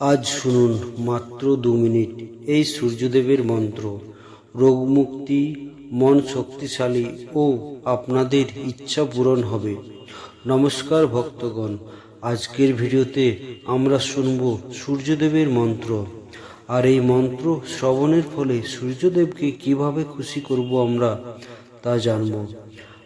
আজ শুনুন মাত্র দু মিনিট এই সূর্যদেবের মন্ত্র। রোগমুক্তি, মন শক্তিশালী ও আপনাদের ইচ্ছা পূরণ হবে। নমস্কার ভক্তগণ, আজকের ভিডিওতে আমরা শুনব সূর্যদেবের মন্ত্র। আর এই মন্ত্র শ্রবণের ফলে সূর্যদেবকে কীভাবে খুশি করব আমরা তা জানব।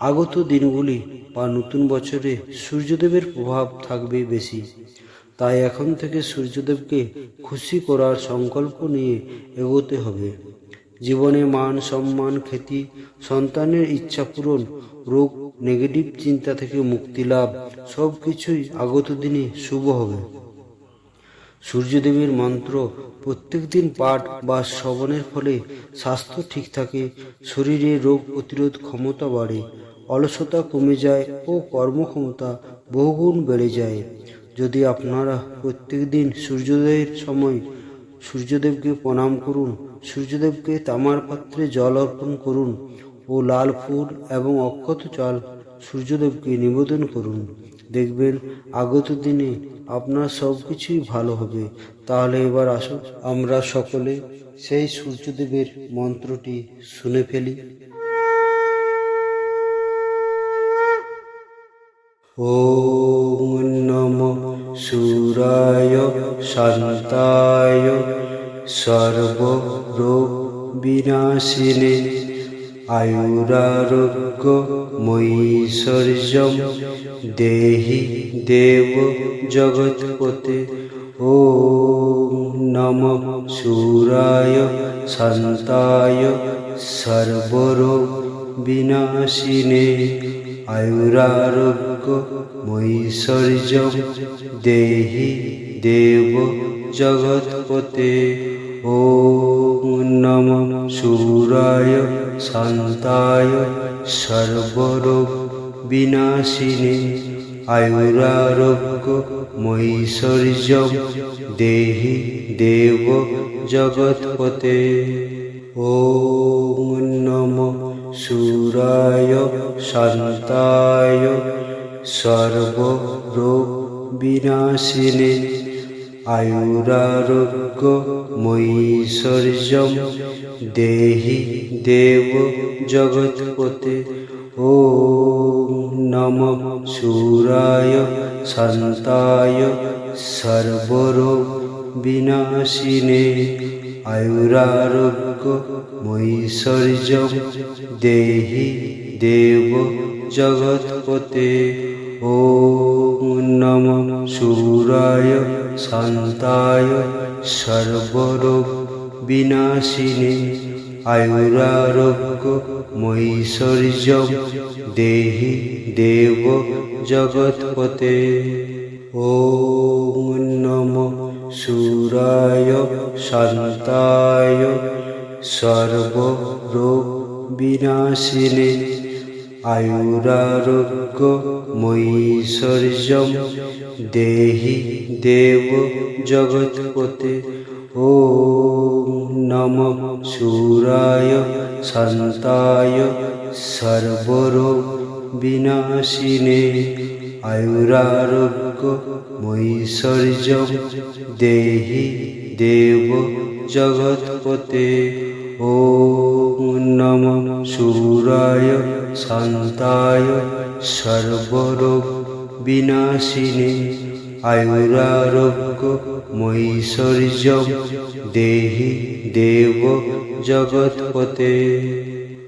আগত দিনগুলি বা নতুন বছরে সূর্যদেবের প্রভাব থাকবে বেশি। তাই এখন থেকে সূর্যদেবকে খুশি করার সংকল্প নিয়ে এগোতে হবে। জীবনে মান সম্মান খ্যাতি, সন্তানের ইচ্ছা পূরণ, রোগ নেগেটিভ চিন্তা থেকে মুক্তি লাভ সব কিছুই আগত দিনে শুভ হবে। সূর্যদেবের মন্ত্র প্রত্যেক দিন পাঠ বা শ্রবণের ফলে স্বাস্থ্য ঠিক থাকে, শরীরে রোগ প্রতিরোধ ক্ষমতা বাড়ে, অলসতা কমে যায় ও কর্মক্ষমতা বহুগুণ বেড়ে যায়। যদি আপনারা প্রত্যেক দিন সূর্যোদয়ের সময় সূর্যদেবকে প্রণাম করুন, সূর্যদেবকে তামার পাত্রে জল অর্পণ করুন ও লাল ফুল এবং অক্ষত জল সূর্যদেবকে নিবেদন করুন। দেখবেন আগত দিনে আপনার সব কিছুই ভালো হবে। তাহলে এবার আসুন আমরা সকলে সেই সূর্যদেবের মন্ত্রটি শুনে ফেলি। ॐ नमः सूराय शान्ताय सर्वरोगविनाशिने आयुरारोग्यमैश्वर्यं देहि देव जगत्पते ॐ नमः सूराय शान्ताय सर्वरोगविनाशिने আয়ুরারোগ্য মৈশ্বর্য দেহি দেব জগৎপতে। ও নম সুরায় শান্তায় সর্বরোগ বিনাশিনে। আয়ুরারোগ্য মৈশ্বর্য দেহি দেব জগৎপতে। ও নম সুরায় শান্তায় সর্বরোগ বিনাশিনে আয়ুরারোগ্য মৈশ্বর্য দেহি দেব জগৎপতে। ও নম সুরায় শান্তায় সর্বরোগ বিনাশিনে। আয়ুরারোগ্য মৈশ্বর্য দেহি দেব জগৎপতে। ও নম সুরায় শান্তায় সর্বরোগ বিনাশিনে। আয়ুরারোগ্য মৈশ্বর্য দেহি দেব জগৎপতে। ও নম সুরায় শান্তায় সর্বরোগ বিনাশিনে আয়ুরারোগ্য মৈশ্বর্য দেহি দেব জগৎপতে ও নম সুরায় শান্তায় সর্বরোগ বিনাশিনে আয়ুরারোগ্য মৈশ্বর্য দেহি দেব জগৎপতে। ও নম সুরায় শান্তায় সর্বরোগ বিনাশিনে আয়ুরারোগ্য মৈশ্বর্য দেহি দেব জগৎপতে।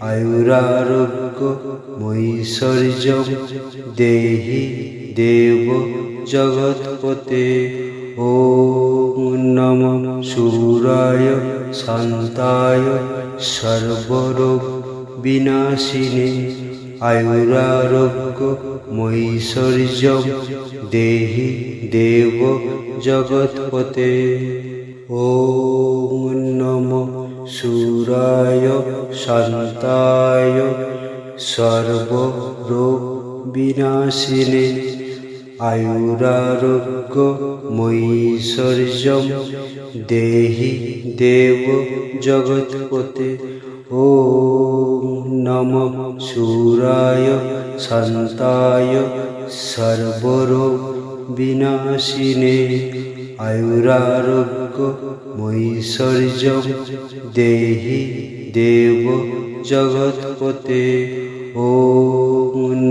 আয়ুরারোগ্য মৈশ্বর্য দেহি দেব জগৎপতে। ও নম সুরায় শান্তায় সর্বরোগ বিনাশিনে। আয়ুরারোগ্য মৈশ্বর্য দেহি দেব জগৎপতে। ও নম সুরায় শান্তায় সর্বরোগ বিনাশিনে আয়ুরারোগ্য মৈশ্বর্য দেহি দেব জগৎপতে। ও নম সুরায় শান্তায় সর্বরোগ বিনাশিনে আয়ুরারোগ্য মৈশ্বর্য দেহি দেব জগৎপতে। ও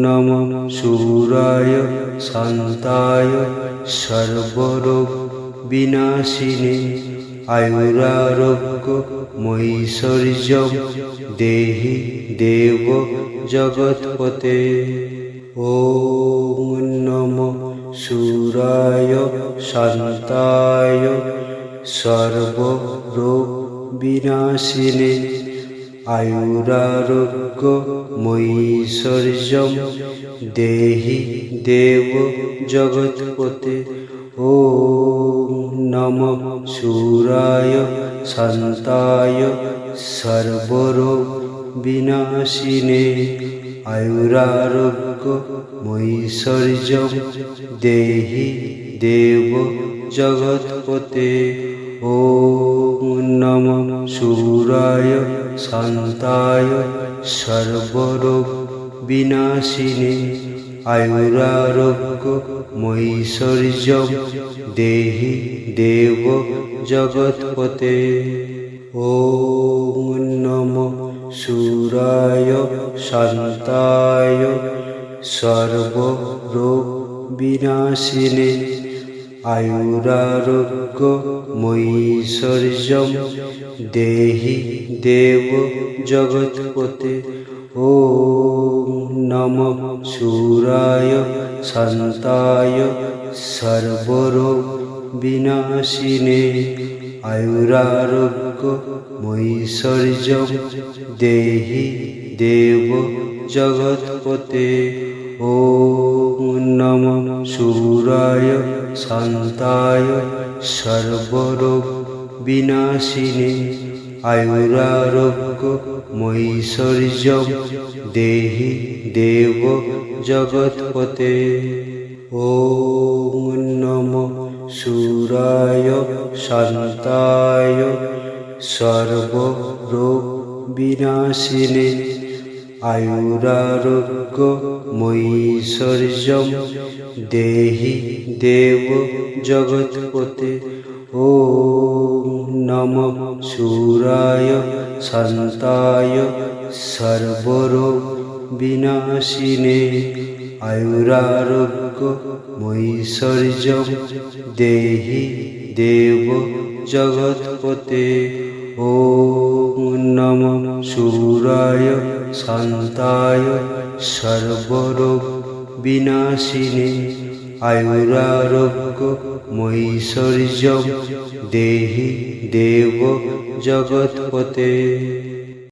নম সূরায় শান্তায় সর্বরোগ বিনাশিনী। আয়ুরারোগ্য মৈশ্বর্য দেহি দেব জগৎপতে। ও আসিলে আয়ুরারোগ্য ময়ীশ্বর্যম দেহি দেব জগৎপতে। ও নম সুরায় সন্তায় সর্বর বিনাশিনে। আয়ুরারোগ্য ময়ীশ্বর্যম দেহি দেব জগৎপতে। ॐ नमः सुराय शान्ताय सर्वरोगविनाशिने आयुरारोग्यमैश्वर्यं देहि देव जगत्पते ॐ আয়ুরারোগ্য মৈশ্বর্যম দেহি দেব জগৎপতে। ও নম সুরায় সন্তায় সর্বরোগ বিনাশিনে। আয়ুরারোগ্য মৈশ্বর্যম দেহি দেব জগৎপতে। ও নম সুরায় শান্তায় সর্বরূপ বিনাশিনে আয়ুরারোগ্য মৈশ্বর্য দেহি দেব জগৎপতে। ও নম সুরায় শান্তায় সর্বরূপ বিনাশিনে आयुरारोग्यमैश्वर्यं देहि देव जगत्पते ॐ नमः सुराय शान्ताय सर्वरोगविनाशिने आयुरारोग्यमैश्वर्यं देहि देव जगत्पते ॐ नमः सुराय শান্তায় সর্বরোগ বিনাশিনী আয়ুরারোগ্য মৈশ্বর্য দেহি দেব জগৎপতে।